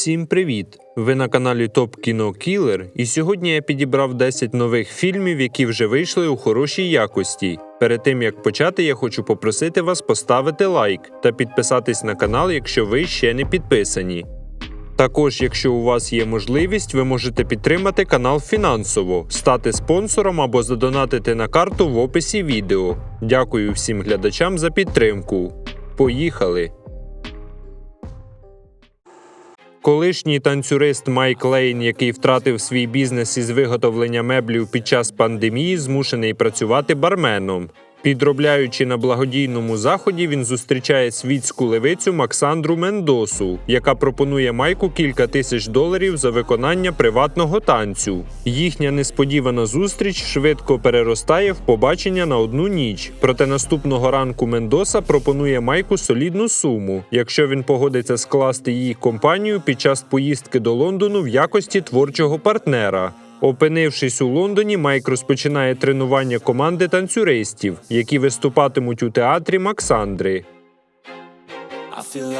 Всім привіт! Ви на каналі Топ Кіно Кілер, і сьогодні я підібрав 10 нових фільмів, які вже вийшли у хорошій якості. Перед тим як почати, я хочу попросити вас поставити лайк та підписатись на канал, якщо ви ще не підписані. Також, якщо у вас є можливість, ви можете підтримати канал фінансово, стати спонсором або задонатити на карту в описі відео. Дякую всім глядачам за підтримку. Поїхали! Колишній танцюрист Майк Лейн, який втратив свій бізнес із виготовлення меблів під час пандемії, змушений працювати барменом. Підробляючи на благодійному заході, він зустрічає світську левицю Максандру Мендосу, яка пропонує Майку кілька тисяч доларів за виконання приватного танцю. Їхня несподівана зустріч швидко переростає в побачення на одну ніч. Проте наступного ранку Мендоса пропонує Майку солідну суму, якщо він погодиться скласти її компанію під час поїздки до Лондону в якості творчого партнера. Опинившись у Лондоні, Майк розпочинає тренування команди танцюристів, які виступатимуть у театрі Максандри. I feel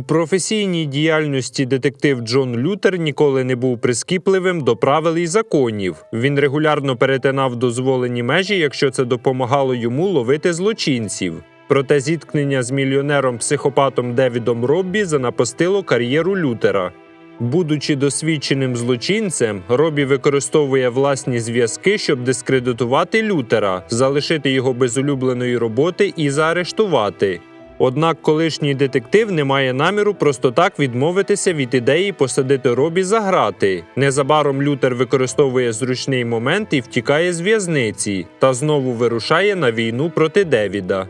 У професійній діяльності детектив Джон Лютер ніколи не був прискіпливим до правил і законів. Він регулярно перетинав дозволені межі, якщо це допомагало йому ловити злочинців. Проте зіткнення з мільйонером-психопатом Девідом Роббі занапастило кар'єру Лютера. Будучи досвідченим злочинцем, Робі використовує власні зв'язки, щоб дискредитувати Лютера, залишити його без улюбленої роботи і заарештувати. Однак колишній детектив не має наміру просто так відмовитися від ідеї посадити Робі за грати. Незабаром Лютер використовує зручний момент і втікає з в'язниці та знову вирушає на війну проти Девіда.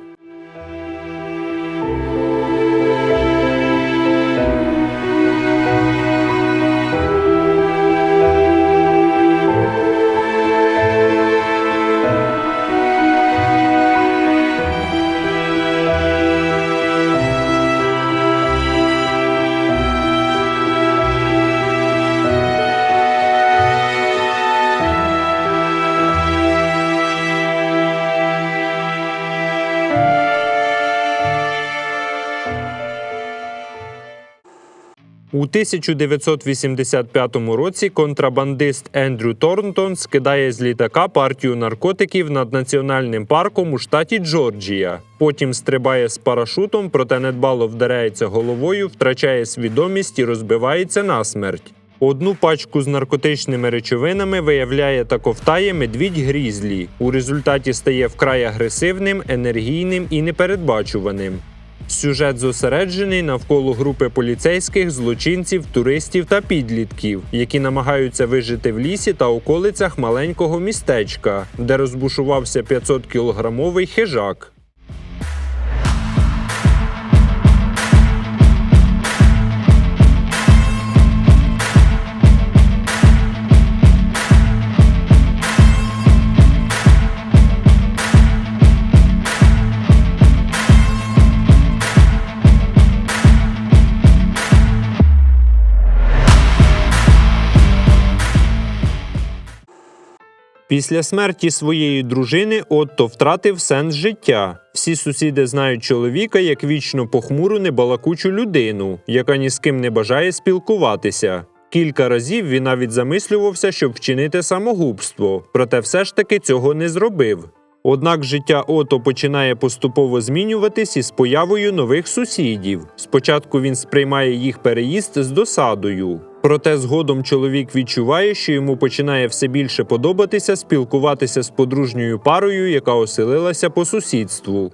У 1985 році контрабандист Ендрю Торнтон скидає з літака партію наркотиків над національним парком у штаті Джорджія. Потім стрибає з парашутом, проте недбало вдаряється головою, втрачає свідомість і розбивається насмерть. Одну пачку з наркотичними речовинами виявляє та ковтає медвідь Грізлі. У результаті стає вкрай агресивним, енергійним і непередбачуваним. Сюжет зосереджений навколо групи поліцейських, злочинців, туристів та підлітків, які намагаються вижити в лісі та околицях маленького містечка, де розбушувався 500 кілограмовий хижак. Після смерті своєї дружини Отто втратив сенс життя. Всі сусіди знають чоловіка як вічно похмуру небалакучу людину, яка ні з ким не бажає спілкуватися. Кілька разів він навіть замислювався, щоб вчинити самогубство, проте все ж таки цього не зробив. Однак життя Ото починає поступово змінюватись із появою нових сусідів. Спочатку він сприймає їх переїзд з досадою. Проте згодом чоловік відчуває, що йому починає все більше подобатися спілкуватися з подружньою парою, яка оселилася по сусідству.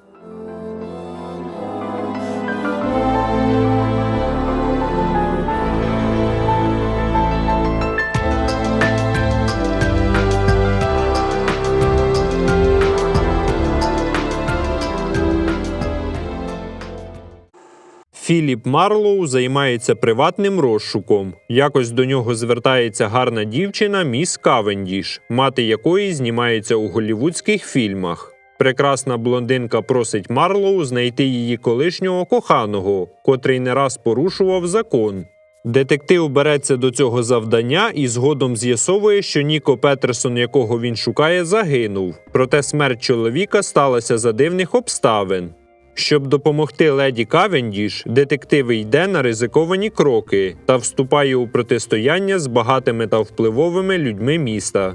Філіп Марлоу займається приватним розшуком. Якось до нього звертається гарна дівчина міс Кавендіш, мати якої знімається у голівудських фільмах. Прекрасна блондинка просить Марлоу знайти її колишнього коханого, котрий не раз порушував закон. Детектив береться до цього завдання і згодом з'ясовує, що Ніко Петерсон, якого він шукає, загинув. Проте смерть чоловіка сталася за дивних обставин. Щоб допомогти леді Кавендіш, детективи йде на ризиковані кроки та вступає у протистояння з багатими та впливовими людьми міста.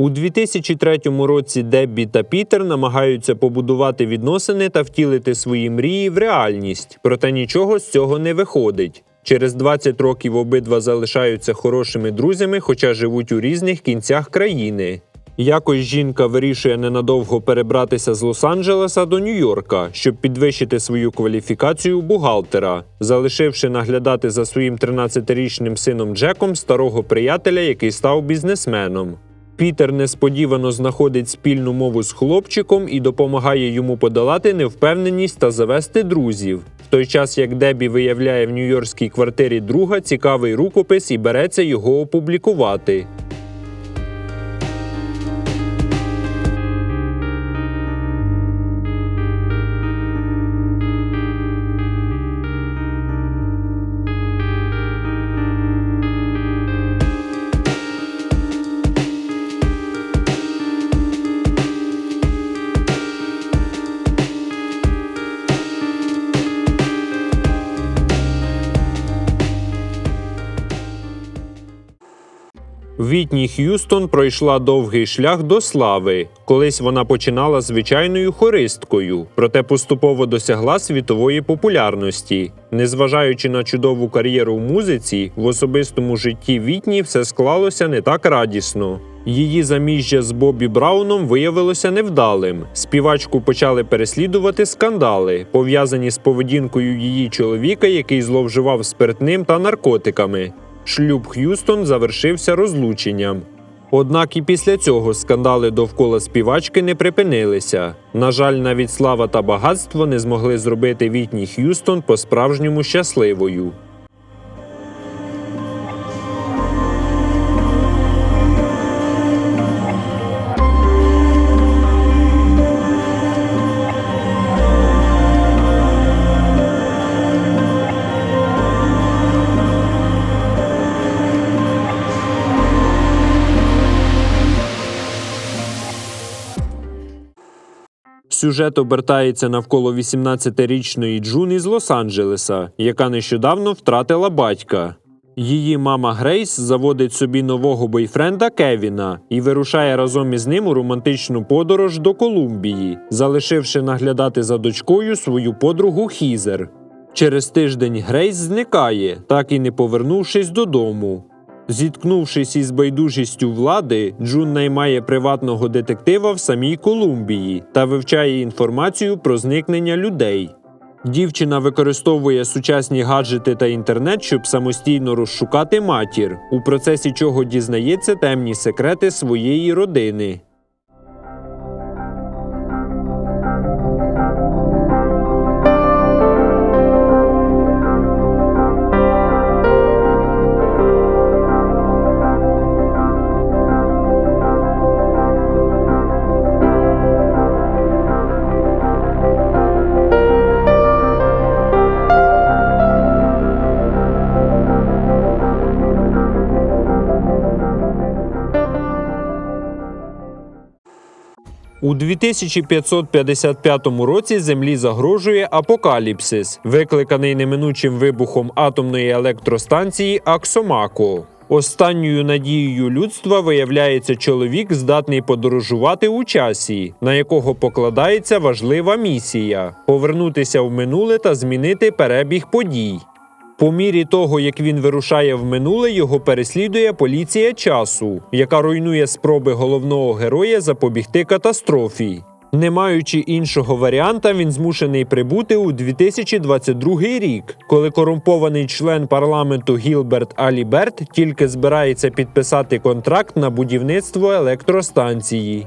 У 2003 році Деббі та Пітер намагаються побудувати відносини та втілити свої мрії в реальність, проте нічого з цього не виходить. Через 20 років обидва залишаються хорошими друзями, хоча живуть у різних кінцях країни. Якось жінка вирішує ненадовго перебратися з Лос-Анджелеса до Нью-Йорка, щоб підвищити свою кваліфікацію бухгалтера, залишивши наглядати за своїм 13-річним сином Джеком старого приятеля, який став бізнесменом. Пітер несподівано знаходить спільну мову з хлопчиком і допомагає йому подолати невпевненість та завести друзів. В той час як Дебі виявляє в нью-йоркській квартирі друга цікавий рукопис і береться його опублікувати. Вітні Х'юстон пройшла довгий шлях до слави. Колись вона починала звичайною хористкою, проте поступово досягла світової популярності. Незважаючи на чудову кар'єру в музиці, в особистому житті Вітні все склалося не так радісно. Її заміжжя з Бобі Брауном виявилося невдалим. Співачку почали переслідувати скандали, пов'язані з поведінкою її чоловіка, який зловживав спиртним та наркотиками. Шлюб Х'юстон завершився розлученням. Однак і після цього скандали довкола співачки не припинилися. На жаль, навіть слава та багатство не змогли зробити Вітні Х'юстон по-справжньому щасливою. Сюжет обертається навколо 18-річної Джун із Лос-Анджелеса, яка нещодавно втратила батька. Її мама Грейс заводить собі нового бойфренда Кевіна і вирушає разом із ним у романтичну подорож до Колумбії, залишивши наглядати за дочкою свою подругу Хізер. Через тиждень Грейс зникає, так і не повернувшись додому. Зіткнувшись із байдужістю влади, Джун наймає приватного детектива в самій Колумбії та вивчає інформацію про зникнення людей. Дівчина використовує сучасні гаджети та інтернет, щоб самостійно розшукати матір, у процесі чого дізнається темні секрети своєї родини. У 2555 році Землі загрожує апокаліпсис, викликаний неминучим вибухом атомної електростанції Аксомако. Останньою надією людства виявляється чоловік, здатний подорожувати у часі, на якого покладається важлива місія повернутися в минуле та змінити перебіг подій. По мірі того, як він вирушає в минуле, його переслідує поліція часу, яка руйнує спроби головного героя запобігти катастрофі. Не маючи іншого варіанта, він змушений прибути у 2022 рік, коли корумпований член парламенту Гілберт Аліберт тільки збирається підписати контракт на будівництво електростанції.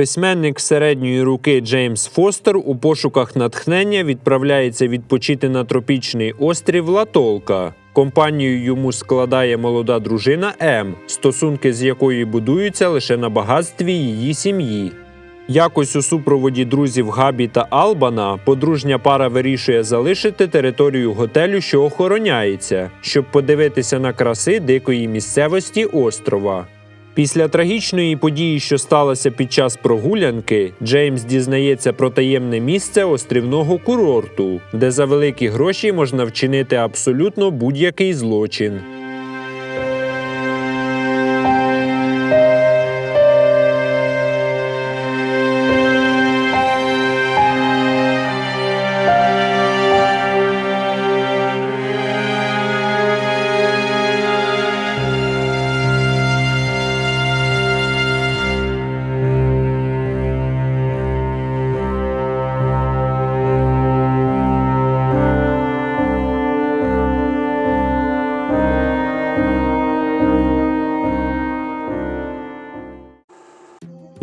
Письменник середньої руки Джеймс Фостер у пошуках натхнення відправляється відпочити на тропічний острів Латолка. Компанію йому складає молода дружина М, стосунки з якої будуються лише на багатстві її сім'ї. Якось у супроводі друзів Габі та Албана подружня пара вирішує залишити територію готелю, що охороняється, щоб подивитися на краси дикої місцевості острова. Після трагічної події, що сталося під час прогулянки, Джеймс дізнається про таємне місце острівного курорту, де за великі гроші можна вчинити абсолютно будь-який злочин.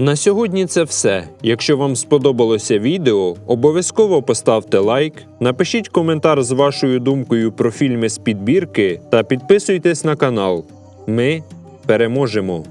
На сьогодні це все. Якщо вам сподобалося відео, обов'язково поставте лайк, напишіть коментар з вашою думкою про фільми з підбірки та підписуйтесь на канал. Ми переможемо!